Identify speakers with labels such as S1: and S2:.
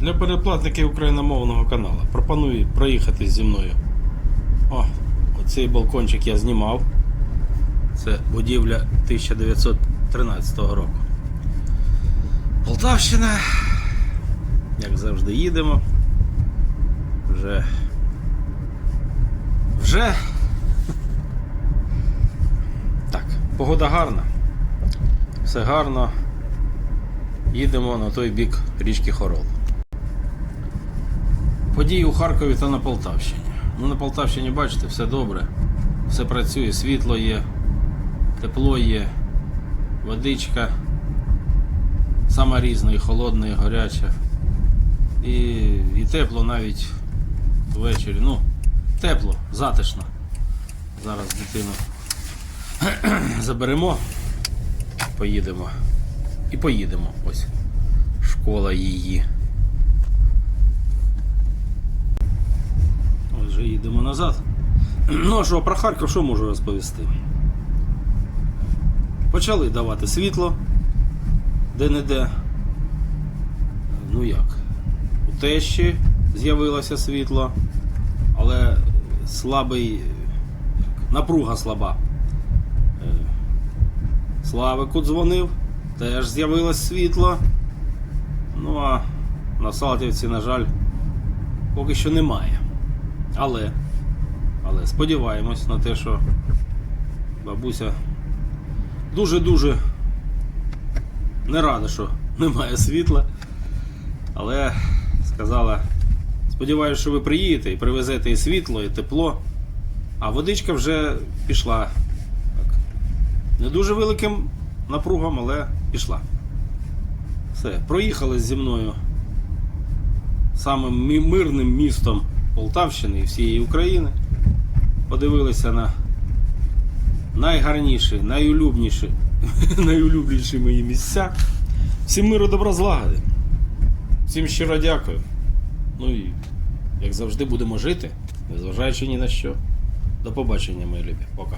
S1: Для переплатників україномовного каналу пропоную проїхати зі мною. О, оцей балкончик я знімав. Це будівля 1913 року. Полтавщина. Як завжди їдемо. Вже. Вже. Так, погода гарна. Все гарно. Їдемо на той бік річки Хорол. Події у Харкові та на Полтавщині. Ну, на Полтавщині, бачите, все добре. Все працює, світло є, тепло є, водичка. Сама різна, і холодна, і гаряча. І, і тепло навіть ввечері. Ну, тепло, затишно. Зараз дитину заберемо, поїдемо. І поїдемо. Ось. Школа її. Їдемо назад. Ну, а що, про Харків що можу розповісти? Почали давати світло де-не-де. Ну як? У тещі з'явилося світло, але слабий, напруга слаба. Е, Славику дзвонив, теж з'явилось світло. Ну а на Салтівці, на жаль, поки що немає. Але, але сподіваємось на те, що бабуся дуже-дуже не рада, що немає світла. Але сказала, сподіваюся, що ви приїдете і привезете і світло, і тепло. А водичка вже пішла. Так. Не дуже великим напругом, але пішла. Все, проїхали зі мною самим мирним містом Полтавщини і всієї України. Подивилися на найгарніші, найулюбніші, найулюбніші мої місця. Всім миру добра злагоди. Всім щиро дякую. Ну і як завжди будемо жити, незважаючи ні на що. До побачення, мої любі. Пока.